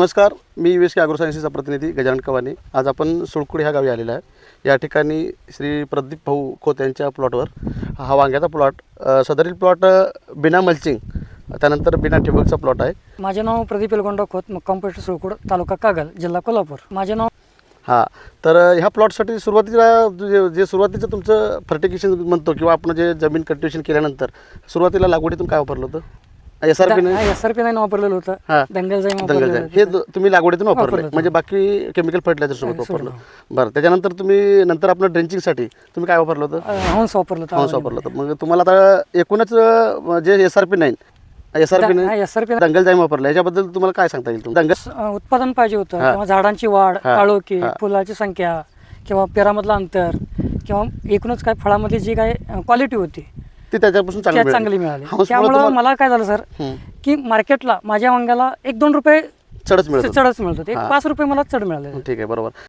नमस्कार मी वेस के अॅग्रोसायन्सीचा प्रतिनिधी गजानन कवानी. आज आपण सुळकुडी ह्या गावी आलेला आहे. या ठिकाणी श्री प्रदीप भाऊ खोत यांच्या प्लॉटवर हा वांग्याचा प्लॉट सदरील प्लॉट बिना मल्चिंग त्यानंतर बिना ठिबकचा प्लॉट आहे. माझे नाव प्रदीप एलगोंडा खोत मुक्काम पोस्ट सुळकुड तालुका कागल जिल्हा कोल्हापूर. माझे नाव हां तर ह्या प्लॉटसाठी सुरुवातीला जे जे सुरुवातीचं तुमचं फर्टिगेशन म्हणतो किंवा आपण जे जमीन कल्टिवेशन केल्यानंतर सुरुवातीला लागवडीतून काय वापरलं होतं? एस आर पीने एस आर पी नाईन वापरलेलं. होतं. दंगल जाईन दंगल हे तुम्ही लागवडीतून वापरलं. म्हणजे बाकी केमिकल फर्टिलायझर सोबत वापरलं. बरं त्याच्यानंतर तुम्ही नंतर आपलं ड्रेंचिंगसाठी तुम्ही काय वापरलं होतं? हंस वापरलं होतं हॉन्स वापरलं होतं. मग तुम्हाला आता एकूणच जे एस आर पी नाही S R P S R P दंगल जाईम वापरलं. याच्याबद्दल तुम्हाला काय सांगता येईल दंगल उत्पादन पाहिजे होतं. किंवा झाडांची वाढ. काळोखी. फुलाची संख्या किंवा पेरामधलं अंतर किंवा एकूणच काय फळामध्ये जी काय क्वालिटी होती ती त्याच्यापासून त्या चांगली चांगली मिळाली. त्यामुळं तुम्हाला- मला काय झालं सर. की मार्केटला माझ्या वांग्याला एक दोन रुपये चढच मिळत. चढच मिळत होते एक हा. पाच रुपये मला चढ मिळाले ठीक आहे बरोबर